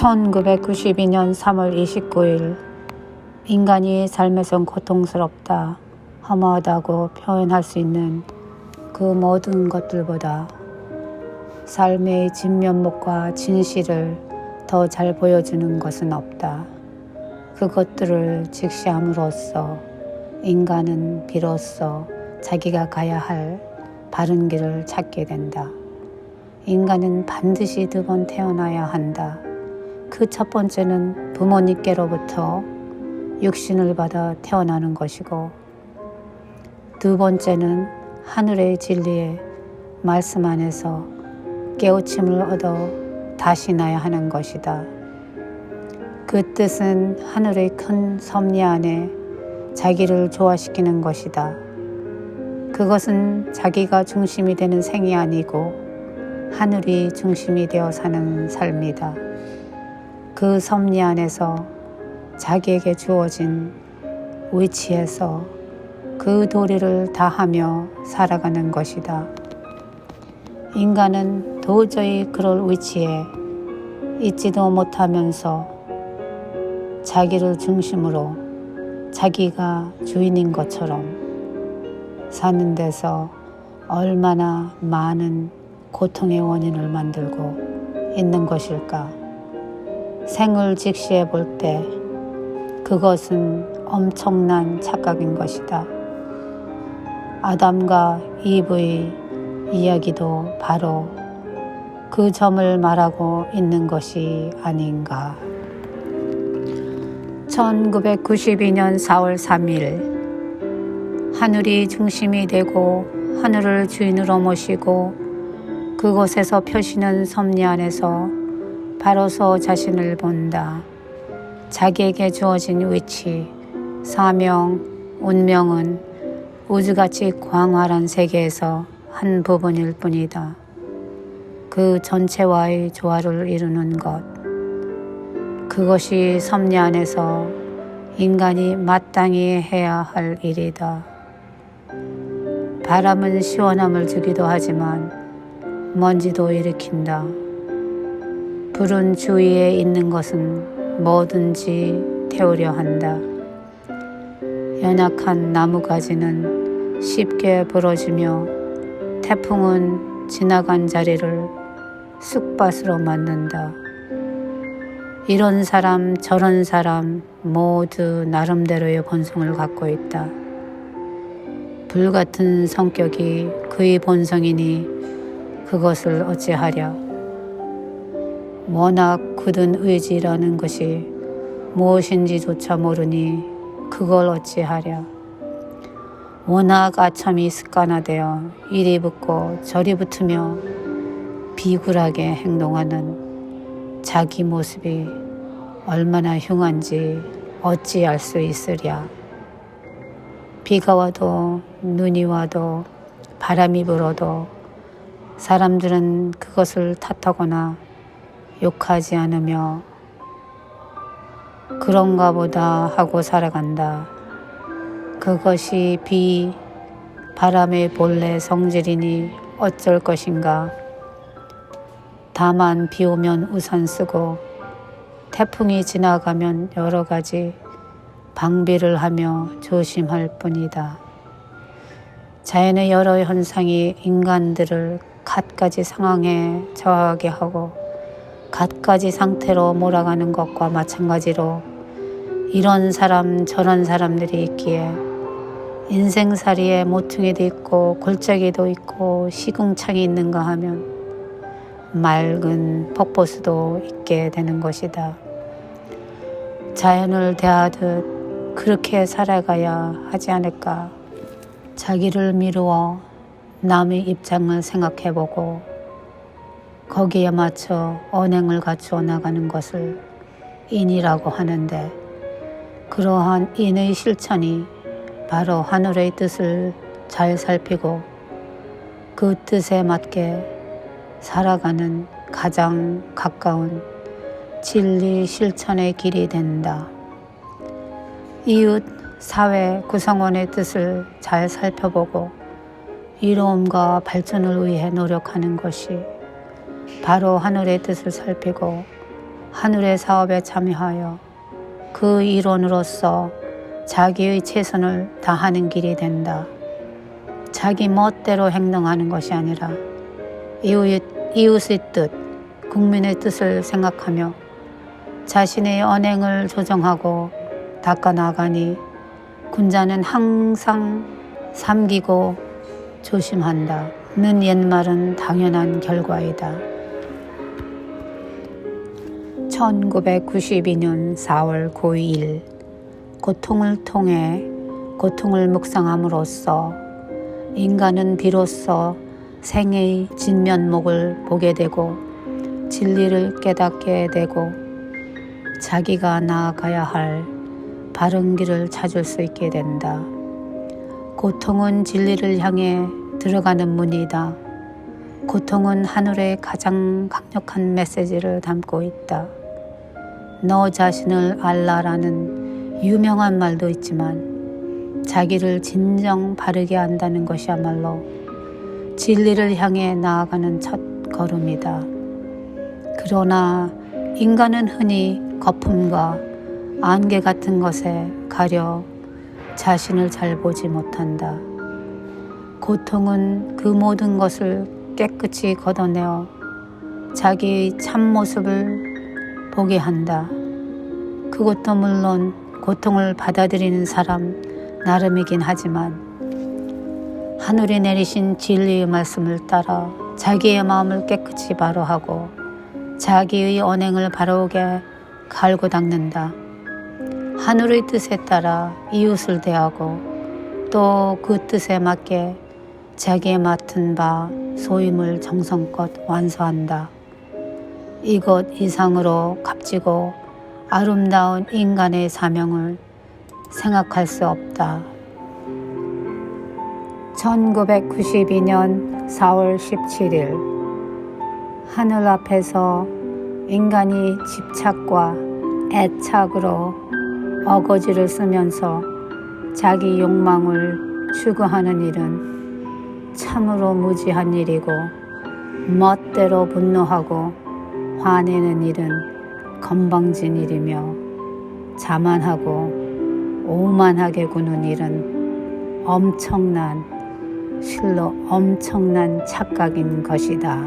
1992년 3월 29일 인간이 삶에선 고통스럽다, 허무하다고 표현할 수 있는 그 모든 것들보다 삶의 진면목과 진실을 더 잘 보여주는 것은 없다. 그것들을 직시함으로써 인간은 비로소 자기가 가야 할 바른 길을 찾게 된다. 인간은 반드시 두 번 태어나야 한다. 그 첫 번째는 부모님께로부터 육신을 받아 태어나는 것이고, 두 번째는 하늘의 진리의 말씀 안에서 깨우침을 얻어 다시 나야 하는 것이다. 그 뜻은 하늘의 큰 섭리 안에 자기를 조화시키는 것이다. 그것은 자기가 중심이 되는 생이 아니고 하늘이 중심이 되어 사는 삶이다. 그 섭리 안에서 자기에게 주어진 위치에서 그 도리를 다하며 살아가는 것이다. 인간은 도저히 그럴 위치에 있지도 못하면서 자기를 중심으로 자기가 주인인 것처럼 사는 데서 얼마나 많은 고통의 원인을 만들고 있는 것일까? 생을 직시해 볼 때 그것은 엄청난 착각인 것이다. 아담과 이브의 이야기도 바로 그 점을 말하고 있는 것이 아닌가. 1992년 4월 3일 하늘이 중심이 되고 하늘을 주인으로 모시고 그곳에서 펴시는 섭리 안에서 바로서 자신을 본다. 자기에게 주어진 위치, 사명, 운명은 우주같이 광활한 세계에서 한 부분일 뿐이다. 그 전체와의 조화를 이루는 것. 그것이 섭리 안에서 인간이 마땅히 해야 할 일이다. 바람은 시원함을 주기도 하지만 먼지도 일으킨다. 불은 주위에 있는 것은 뭐든지 태우려 한다. 연약한 나무가지는 쉽게 부러지며 태풍은 지나간 자리를 쑥밭으로 만든다. 이런 사람 저런 사람 모두 나름대로의 본성을 갖고 있다. 불 같은 성격이 그의 본성이니 그것을 어찌하랴. 워낙 굳은 의지라는 것이 무엇인지조차 모르니 그걸 어찌하랴. 워낙 아참이 습관화되어 이리 붙고 저리 붙으며 비굴하게 행동하는 자기 모습이 얼마나 흉한지 어찌 알 수 있으랴. 비가 와도 눈이 와도 바람이 불어도 사람들은 그것을 탓하거나 욕하지 않으며 그런가 보다 하고 살아간다. 그것이 비, 바람의 본래 성질이니 어쩔 것인가. 다만 비 오면 우산 쓰고 태풍이 지나가면 여러 가지 방비를 하며 조심할 뿐이다. 자연의 여러 현상이 인간들을 갖가지 상황에 처하게 하고 갖가지 상태로 몰아가는 것과 마찬가지로 이런 사람 저런 사람들이 있기에 인생살이에 모퉁이도 있고 골짜기도 있고 시궁창이 있는가 하면 맑은 폭포수도 있게 되는 것이다. 자연을 대하듯 그렇게 살아가야 하지 않을까. 자기를 미루어 남의 입장을 생각해보고 거기에 맞춰 언행을 갖추어 나가는 것을 인이라고 하는데 그러한 인의 실천이 바로 하늘의 뜻을 잘 살피고 그 뜻에 맞게 살아가는 가장 가까운 진리 실천의 길이 된다. 이웃, 사회, 구성원의 뜻을 잘 살펴보고 이로움과 발전을 위해 노력하는 것이 바로 하늘의 뜻을 살피고 하늘의 사업에 참여하여 그 일원으로서 자기의 최선을 다하는 길이 된다. 자기 멋대로 행동하는 것이 아니라 이웃, 이웃의 뜻, 국민의 뜻을 생각하며 자신의 언행을 조정하고 닦아나가니 군자는 항상 삼기고 조심한다. 는 옛말은 당연한 결과이다. 1992년 4월 9일 고통을 통해 고통을 묵상함으로써 인간은 비로소 생의 진면목을 보게 되고 진리를 깨닫게 되고 자기가 나아가야 할 바른 길을 찾을 수 있게 된다. 고통은 진리를 향해 들어가는 문이다. 고통은 하늘의 가장 강력한 메시지를 담고 있다. 너 자신을 알라라는 유명한 말도 있지만 자기를 진정 바르게 안다는 것이야말로 진리를 향해 나아가는 첫 걸음이다. 그러나 인간은 흔히 거품과 안개 같은 것에 가려 자신을 잘 보지 못한다. 고통은 그 모든 것을 깨끗이 걷어내어 자기의 참모습을 보게 한다. 그것도 물론 고통을 받아들이는 사람 나름이긴 하지만 하늘이 내리신 진리의 말씀을 따라 자기의 마음을 깨끗이 바로하고 자기의 언행을 바로게 갈고 닦는다. 하늘의 뜻에 따라 이웃을 대하고 또 그 뜻에 맞게 자기의 맡은 바 소임을 정성껏 완수한다. 이것 이상으로 값지고 아름다운 인간의 사명을 생각할 수 없다. 1992년 4월 17일 하늘 앞에서 인간이 집착과 애착으로 어거지를 쓰면서 자기 욕망을 추구하는 일은 참으로 무지한 일이고 멋대로 분노하고 화내는 일은 건방진 일이며 자만하고 오만하게 구는 일은 엄청난 실로 엄청난 착각인 것이다.